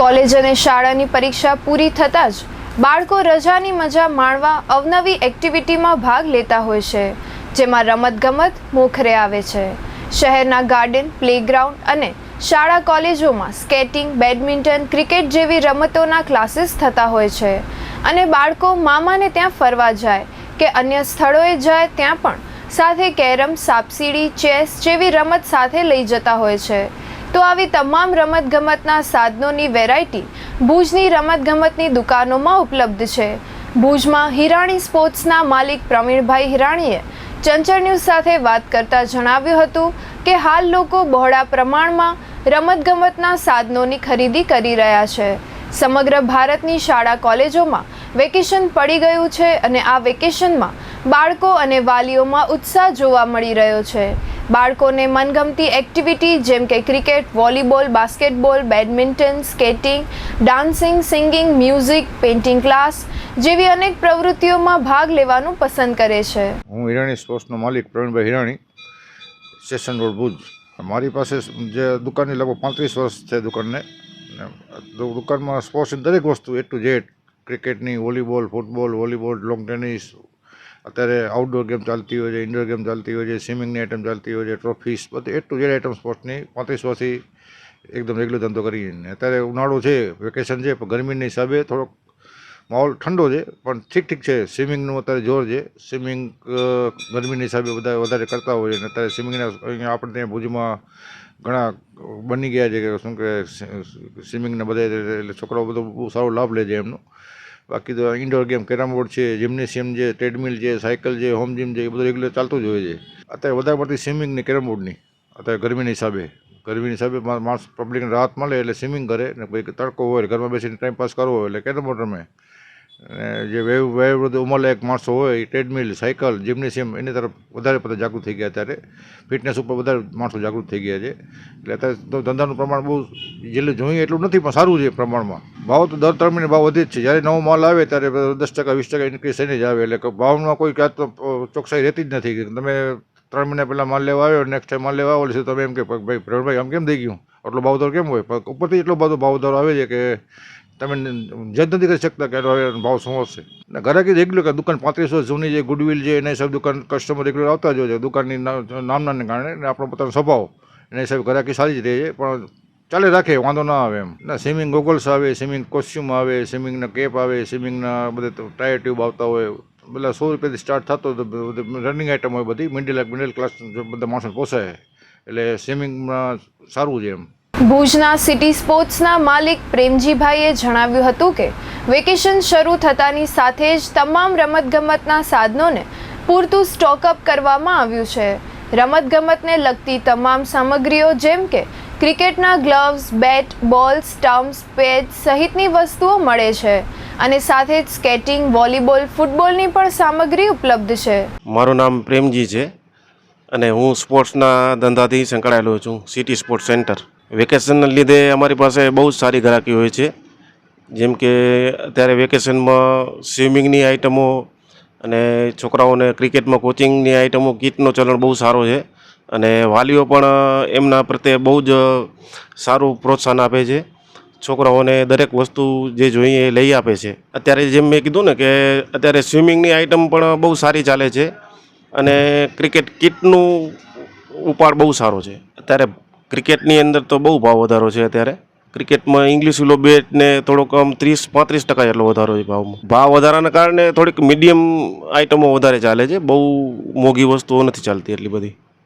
College અને શાળાની પરીક્ષા પૂરી થતાં જ બાળકો રજાની મજા માણવા અવનવી એક્ટિવિટીમાં ભાગ લેતા હોય છે, જેમાં રમતગમત મોખરે આવે છે. શહેરના ગાર્ડન પ્લેગ્રાઉન્ડ અને શાળા કોલેજોમાં સ્કેટિંગ બેડમિન્ટન ક્રિકેટ જેવી રમતોના ક્લાસીસ થતા હોય છે. અને બાળકો મામાને ત્યાં ફરવા જાય કે અન્ય સ્થળોએ જાય ત્યાં પણ સાથે કેરમ, સાપસીડી, ચેસ જેવી રમત સાથે લઈ જતા હોય છે. તો આવી તમામ રમતગમતના સાધનોની વેરાયટી ભુજની રમતગમતની દુકાનોમાં ઉપલબ્ધ છે. ભુજમાં હિરાણી સ્પોર્ટ્સના માલિક પ્રવીણભાઈ હિરાણીએ ચંચળ ન્યૂઝ સાથે વાત કરતા જણાવ્યું હતું કે હાલ લોકો બહોળા પ્રમાણમાં રમતગમતના સાધનોની ખરીદી કરી રહ્યા છે. સમગ્ર ભારતની શાળા કોલેજોમાં વેકેશન પડી ગયું છે અને આ વેકેશનમાં બાળકો અને વાલીઓમાં ઉત્સાહ જોવા મળી રહ્યો છે. બાળકોને મનગમતી એક્ટિવિટી જેમ કે cricket, volleyball, basketball, badminton, skating, dancing, singing, music, painting class જેવી અનેક પ્રવૃત્તિઓમાં ભાગ લેવાનું પસંદ કરે છે. હું હિરાણી સ્પોર્ટ્સનો માલિક પ્રવીણભાઈ હિરાણી, સ્ટેશન રોડ ભુજ. મારી પાસે જે દુકાનની લગભગ પાંત્રીસ વર્ષ છે દુકાનને. દુકાનમાં સ્પોર્ટ્સની દરેક વસ્તુ એ ટુ ઝેડ, ક્રિકેટની, volleyball, football, volleyball, long tennis અત્યારે આઉટડોર ગેમ ચાલતી હોય છે ઇન્ડોર ગેમ ચાલતી હોય છે સ્વિમિંગની આઇટમ ચાલતી હોય છે ટ્રોફીસ બધી એ ટુ જેડ આઇટમ સ્પોર્ટ્સની પાંત્રીસ વર્ષથી એકદમ રેગ્યુલર ધંધો કરીને અત્યારે ઉનાળો છે વેકેશન છે, પણ ગરમીના હિસાબે થોડોક માહોલ ઠંડો છે, પણ ઠીક ઠીક છે. સ્વિમિંગનું અત્યારે જોર છે. સ્વિમિંગ ગરમીના હિસાબે બધા વધારે કરતા હોય છે. અત્યારે સ્વિમિંગના અહીંયા આપણે ત્યાં ભુજમાં ઘણા બની ગયા છે કે શું કે સ્વિમિંગના બધા એટલે છોકરાઓ બધો બહુ સારો લાભ લે છે એમનો. બાકી તો ઇન્ડોર ગેમ કેરમ બોર્ડ છે જિમ્નેશિયમ છે ટ્રેડમિલ છે સાયકલ છે હોમ જીમ છે, એ બધું રેગ્યુલર ચાલતું જ હોય છે. અત્યારે વધારે પડતી સ્વિમિંગ ને કેરમ બોર્ડની. અત્યારે ગરમીના હિસાબે. ગરમીના હિસાબે માણસ પબ્લિકને રાહત મળે એટલે સ્વિમિંગ કરે ને કોઈ તડકો હોય, ઘરમાં બેસીને ટાઈમ પાસ કરવો હોય એટલે કેરમ બોર્ડ રમે. જે વેવ વેવ બધું ઉંમરલાયક માણસો હોય ટ્રેડમિલ, સાયકલ, જિમ્નેશિયમ, એની તરફ વધારે પડતા જાગૃત થઈ ગયા અત્યારે. ફિટનેસ ઉપર વધારે માણસો જાગૃત થઈ ગયા છે. એટલે અત્યારે તો ધંધાનું પ્રમાણ બહુ જેટલું જોઈએ એટલું નથી, પણ સારું છે પ્રમાણમાં. ભાવ તો દર ત્રણ મહિને ભાવ વધે જ છે. જ્યારે નવો માલ આવે ત્યારે દસ ટકા, વીસ ટકા ઇન્ક્રીઝ થઈને જ આવે. એટલે ભાવમાં કોઈ ક્યાં તો ચોકસાઈ રહેતી જ નથી. તમે ત્રણ મહિના પહેલાં માલ લેવા આવ્યો નેક્સ્ટ ટાઈમ માલ લેવા આવો એટલે તમે એમ કે, ભાઈ પ્રવીણભાઈ, આમ કેમ થઈ ગયું? આટલો ભાવદર કેમ હોય? પણ ઉપરથી એટલો બધો ભાવદર આવે છે કે તમે જજ નથી કરી શકતા કે ભાવ શું હશે? ને કીધું એકલું કે દુકાન પાંત્રીસ જૂની જે ગુડવિલ છે, એને સાહેબ દુકાન કસ્ટમર એકલું આવતા જ હોય છે. દુકાનની નામનાને કારણે આપણો પોતાનો સ્વભાવ. એના હિસાબે ઘરાકી સારી જ રહે છે, પણ ચાલે રાખે, વાંધો ના આવે એમ. ના સ્વિમિંગ ગોગલ્સ આવે સ્વિમિંગ કોસ્ચ્યુમ આવે સ્વિમિંગના કેપ આવે સ્વિમિંગના બધે ટાયર ટ્યુબ આવતા હોય. પેલા સો રૂપિયાથી સ્ટાર્ટ થતો તો રનિંગ આઇટમ હોય બધી મિડલ મિડલ ક્લાસ બધા માણસો પોસાય. એટલે સ્વિમિંગમાં સારું છે એમ. ભુજના સિટી સ્પોર્ટ્સના માલિક પ્રેમજીભાઈએ જણાવ્યું હતું કે, વેકેશન શરૂ થતાની સાથે જ તમામ રમતગમતના સાધનોને પૂરતું સ્ટોકઅપ કરવામાં આવ્યું છે. રમતગમતને લગતી તમામ સામગ્રીઓ જેમ કે ક્રિકેટના ગ્લવ્સ બેટ બોલ સ્ટમ્પ્સ પેચ સહિતની વસ્તુઓ મળે છે અને સાથે જ સ્કેટિંગ વોલીબોલ ફૂટબોલની પણ સામગ્રી ઉપલબ્ધ છે. મારું નામ પ્રેમજી છે અને હું સ્પોર્ટ્સના ધંધાથી સંકળાયેલો છું સિટી સ્પોર્ટ્સ સેન્ટર વેકેશનના લીધે અમારી પાસે બહુ જ સારી ગ્રાહકી હોય છે. જેમ કે અત્યારે વેકેશનમાં સ્વિમિંગની આઇટમો અને છોકરાઓને ક્રિકેટમાં કોચિંગની આઇટમો કીટનો ચલણ બહુ સારો છે. અને વાલીઓ પણ એમના પ્રત્યે બહુ જ સારું પ્રોત્સાહન આપે છે. છોકરાઓને દરેક વસ્તુ જે જોઈએ એ લઈ આપે છે. અત્યારે જેમ મેં કીધું ને કે અત્યારે સ્વિમિંગની આઇટમ પણ બહુ સારી ચાલે છે અને ક્રિકેટ કિટનું ઉપાડ બહુ સારો છે. અત્યારે ક્રિકેટની અંદર તો બહુ ભાવ વધારો છે અત્યારે. ક્રિકેટમાં ઇંગ્લિશ વિલો બેટને થોડોક આમ ત્રીસ, પાંત્રીસ ટકા જેટલો વધારો છે ભાવમાં. ભાવ વધારાના કારણે થોડીક મીડિયમ આઇટમો વધારે ચાલે છે. બહુ મોંઘી વસ્તુઓ નથી ચાલતી એટલી બધી.